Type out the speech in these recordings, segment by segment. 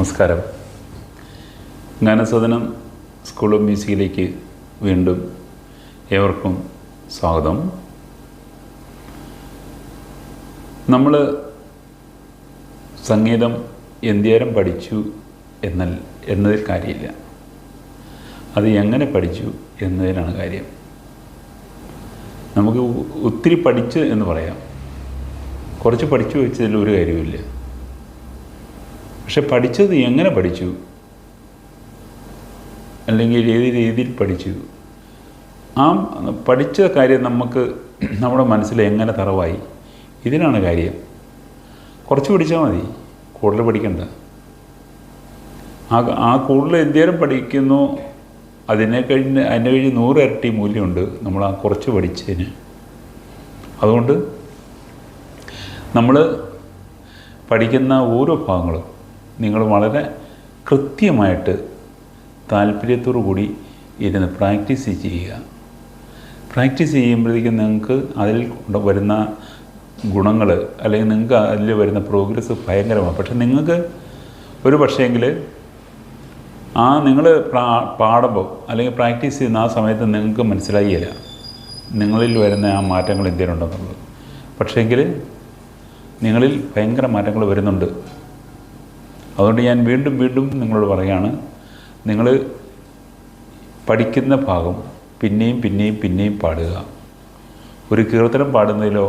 നമസ്കാരം. ഗാനസദനം school of മ്യൂസിക്കിലേക്ക് വീണ്ടും ഏവർക്കും സ്വാഗതം. നമ്മൾ സംഗീതം എന്തേരം പഠിച്ചു എന്നൽ എന്നതിൽ കാര്യമില്ല. അത് എങ്ങനെ പഠിച്ചു എന്നതിലാണ് കാര്യം. നമുക്ക് ഒത്തിരി പഠിച്ചു എന്ന് പറയാം. കുറച്ച് പഠിച്ചു വെച്ചതിൽ ഒരു കാര്യമില്ല പക്ഷെ പഠിച്ചത് എങ്ങനെ പഠിച്ചു? അല്ലെങ്കിൽ ഏത് രീതിയിൽ പഠിച്ചു? ആ പഠിച്ച കാര്യം നമുക്ക് നമ്മുടെ മനസ്സിൽ എങ്ങനെ തറവായി? ഇതിനാണ് കാര്യം. കുറച്ച് പഠിച്ചാൽ മതി. കൂടുതൽ പഠിക്കണ്ട. ആ ആ കൂടുതൽ എന്തേരം പഠിക്കുന്നു അതിനെ കഴിഞ്ഞ് അതിന്റെ കഴിഞ്ഞ് നൂറ് ഇരട്ടി മൂല്യമുണ്ട് നമ്മൾ ആ കുറച്ച് പഠിച്ചതിന്. അതുകൊണ്ട് നമ്മൾ പഠിക്കുന്ന ഓരോ ഭാഗങ്ങളും നിങ്ങൾ വളരെ കൃത്യമായിട്ട് താല്പര്യത്തോടു കൂടി ഇരുന്ന് പ്രാക്ടീസ് ചെയ്യുക. പ്രാക്ടീസ് ചെയ്യുമ്പോഴത്തേക്കും നിങ്ങൾക്ക് അതിൽ വരുന്ന ഗുണങ്ങൾ അല്ലെങ്കിൽ നിങ്ങൾക്ക് അതിൽ വരുന്ന പ്രോഗ്രസ് ഭയങ്കരമാണ്. പക്ഷെ നിങ്ങൾക്ക് ഒരു പക്ഷേങ്കിൽ ആ നിങ്ങൾ പാടുമ്പോൾ അല്ലെങ്കിൽ പ്രാക്ടീസ് ചെയ്യുന്ന ആ സമയത്ത് നിങ്ങൾക്ക് മനസ്സിലായില്ല. നിങ്ങളിൽ വരുന്ന ആ മാറ്റങ്ങൾ എന്തെങ്കിലും ഉണ്ടെന്നുള്ളത് പക്ഷേങ്കിൽ നിങ്ങളിൽ ഭയങ്കര മാറ്റങ്ങൾ വരുന്നുണ്ട്. അതുകൊണ്ട് ഞാൻ വീണ്ടും വീണ്ടും നിങ്ങളോട് പറയുകയാണ് നിങ്ങൾ പഠിക്കുന്ന ഭാഗം പിന്നെയും പിന്നെയും പിന്നെയും പാടുക. ഒരു കീർത്തനം പാടുന്നതിലോ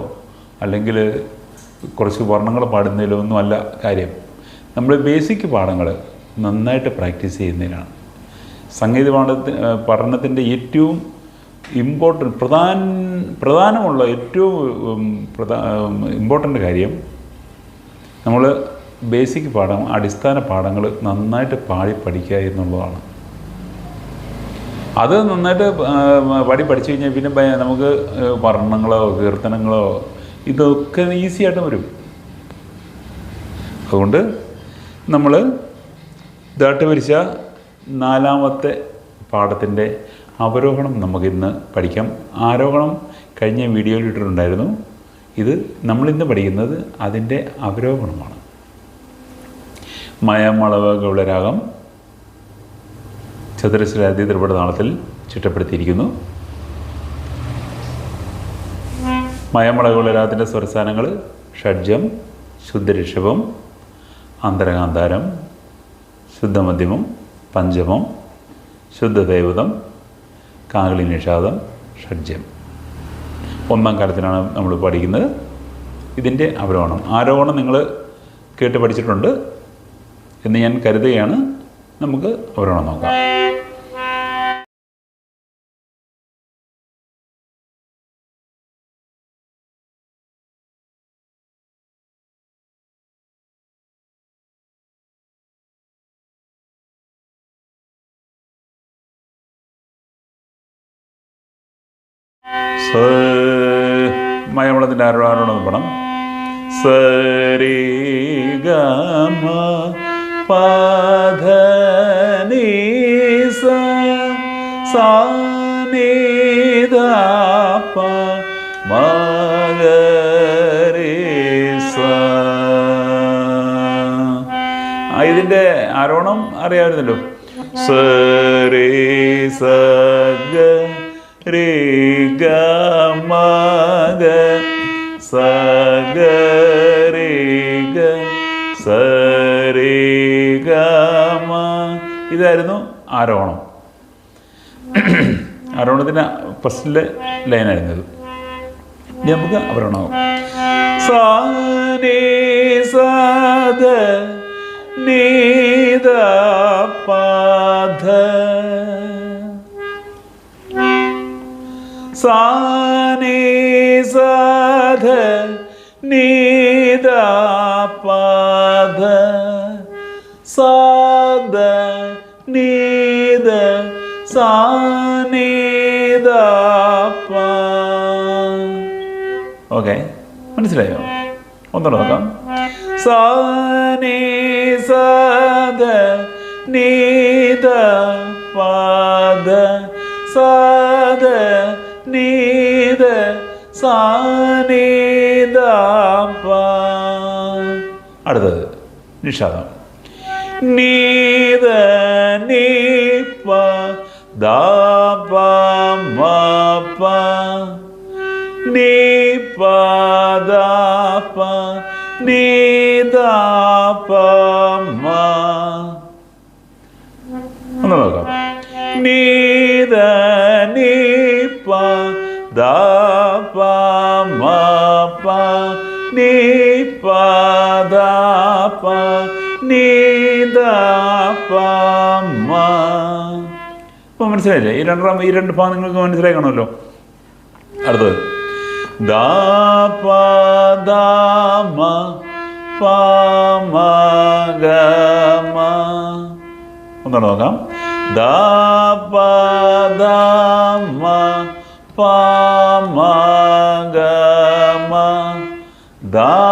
അല്ലെങ്കിൽ കുറച്ച് വർണങ്ങൾ പാടുന്നതിലോ ഒന്നുമല്ല കാര്യം. നമ്മൾ ബേസിക് പാഠങ്ങൾ നന്നായിട്ട് പ്രാക്ടീസ് ചെയ്യുന്നതിനാണ്. സംഗീത പാഠത്തി പഠനത്തിന്റെ ഏറ്റവും ഇമ്പോർട്ടന്റ് പ്രധാന പ്രധാനമുള്ള ഏറ്റവും പ്രധാ ഇമ്പോർട്ടന്റ് കാര്യം നമ്മൾ ബേസിക് പാഠം അടിസ്ഥാന പാഠങ്ങൾ നന്നായിട്ട് പാടി പഠിക്കുക എന്നുള്ളതാണ്. അത് നന്നായിട്ട് പാടി പഠിച്ചു കഴിഞ്ഞാൽ പിന്നെ നമുക്ക് വർണങ്ങളോ കീർത്തനങ്ങളോ ഇതൊക്കെ ഈസി ആയിട്ട് വരും. അതുകൊണ്ട് നമ്മൾ ഇതായിട്ട് വരിച്ച നാലാമത്തെ പാഠത്തിന്റെ അവരോഹണം നമുക്കിന്ന് പഠിക്കാം. ആരോഹണം കഴിഞ്ഞ വീഡിയോയിൽ ഇട്ടിട്ടുണ്ടായിരുന്നു. ഇത് നമ്മളിന്ന് പഠിക്കുന്നത് അതിന്റെ അവരോഹണമാണ്. മയമളവ് ഗൗളരാഗം ചതുരശ്രാതി ത്രിപുട നാളത്തിൽ ചിട്ടപ്പെടുത്തിയിരിക്കുന്നു മയമളകുളരാഗത്തിന്റെ സ്വരസ്ഥാനങ്ങൾ ഷഡ്ജം ശുദ്ധരിഷഭം അന്തരകാന്താരം ശുദ്ധമധ്യമം പഞ്ചമം ശുദ്ധദൈവതം കാകളി നിഷാദം ഷഡ്ജം. ഒന്നാം കാലത്തിനാണ് നമ്മൾ പഠിക്കുന്നത്. ഇതിന്റെ അവരോഹണം ആരോഹണം നിങ്ങൾ കേട്ട് പഠിച്ചിട്ടുണ്ട്. എന്ന് ഞാൻ കരുതുകയാണ്. നമുക്ക് ഒരെണ്ണം നോക്കാം. സ മയമളത്തിന്റെ ആരോടാണോ പണം സരി ഇതിന്റെ ആരോണം അറിയാമായിരുന്നല്ലോ സരി സ ഗ രി ഗ മ ഗ രി ഗ മ ഇതായിരുന്നു ആരോഹണം. ആരോഹണത്തിന്റെ ഫസ്റ്റിലെ ലൈനായിരുന്നു ഇത്. ഇനി നമുക്ക് അവരോണാവും സാനേ നീ സാധ നീത പാധ സാനേ നീ സാധ നീത സാധ നീദ സാ നീത പാ ഓക്കെ മനസ്സിലായോ? ഒന്നുകൂടെ നോക്കാം. സീ സദ നീദ പാദ സദ നീദ സാ പാ അടുത്തത് നിഷാദം. നീത നീ പ ദാ പ മ പ നീ പ ദാ പ നീ ദാ പ മ ഒന്ന് നോക്കാം നീത നീ പ ദാ പ മ പ നീ പ ദാ മനസ്സിലായില്ലേ? ഈ രണ്ടാം ഈ രണ്ട് ഭാഗം നിങ്ങൾക്ക് മനസ്സിലായി കാണുമല്ലോ അടുത്തത്. ദാ പ ദാ മ പ മ ഒന്നുകൂടെ നോക്കാം. ദാ പ ദാ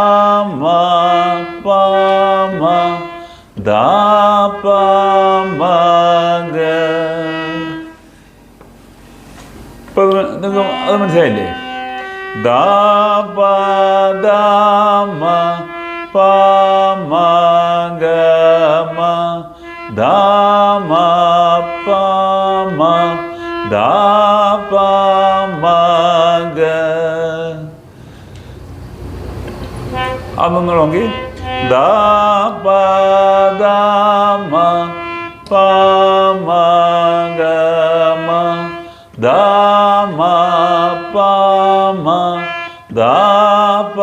അത് മനസ്സിലായില്ലേ? ദാ പ ദാ മ പ മ ഗ ദാ പ മ. ദാ പ ദാ പ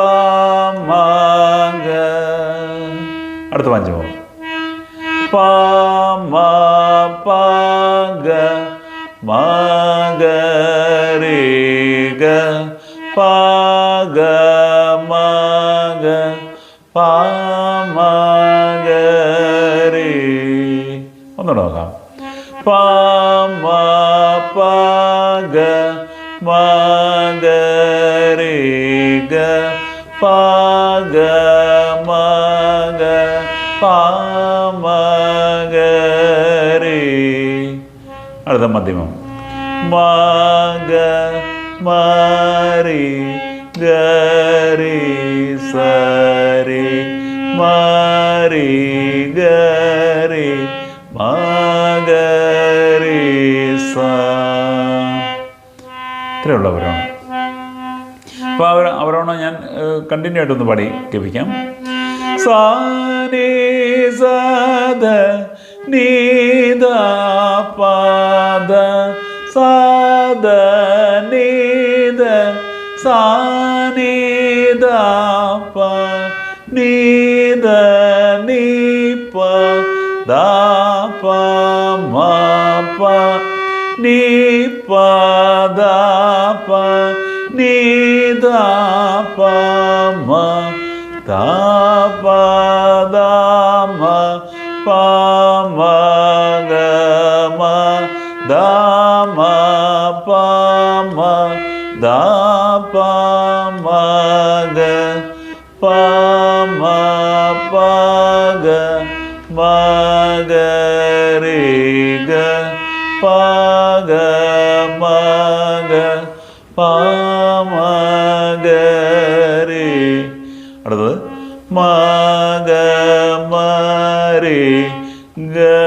അടുത്ത പഞ്ചമം പ മ പാഗ ഗ മ ഗ രേ ഗ പ ഗ മ ഗ പ മ ഗ രേ ഒന്നുകൂടെ നോക്കാം. പ പ മ ഗ രേ അടുത്ത മധ്യമം. മാഗ മാറി ഗരി സരി. മാറി ഗരി മാഗരി സ. ഇത്രയുള്ളവരാണ് അപ്പോൾ അവർ അവരോണോ ഞാൻ കണ്ടിന്യൂ ആയിട്ടൊന്ന് പാടി കേൾപ്പിക്കാം. സാനേ സദ നീദ പാദ സാദ നീദ സാനീദ പ നീദ നീപ ദാ പ മ പ നീപ ദാ പ നീദ പ മ ദാ പ ഗ പ മ പ ഗ മ ഗ രേ ഗ പ ഗ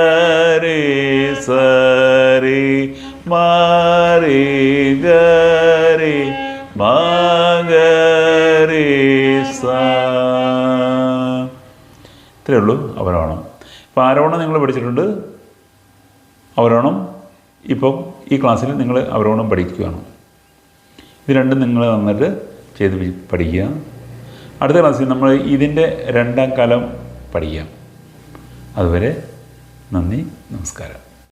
ഇത്രയേ ഉള്ളൂ അവരോണം. ഇപ്പോൾ ആരോണം നിങ്ങൾ പഠിച്ചിട്ടുണ്ട്? അവരോണം ഇപ്പം ഈ ക്ലാസ്സിൽ നിങ്ങൾ അവരോണം പഠിക്കുകയാണ്. ഇത് രണ്ടും നിങ്ങൾ നന്നായിട്ട് ചെയ്ത് പഠിക്കുക. അടുത്ത ക്ലാസ്സിൽ നമ്മൾ ഇതിന്റെ രണ്ടാം കാലം പഠിക്കാം അതുവരെ നന്ദി നമസ്കാരം.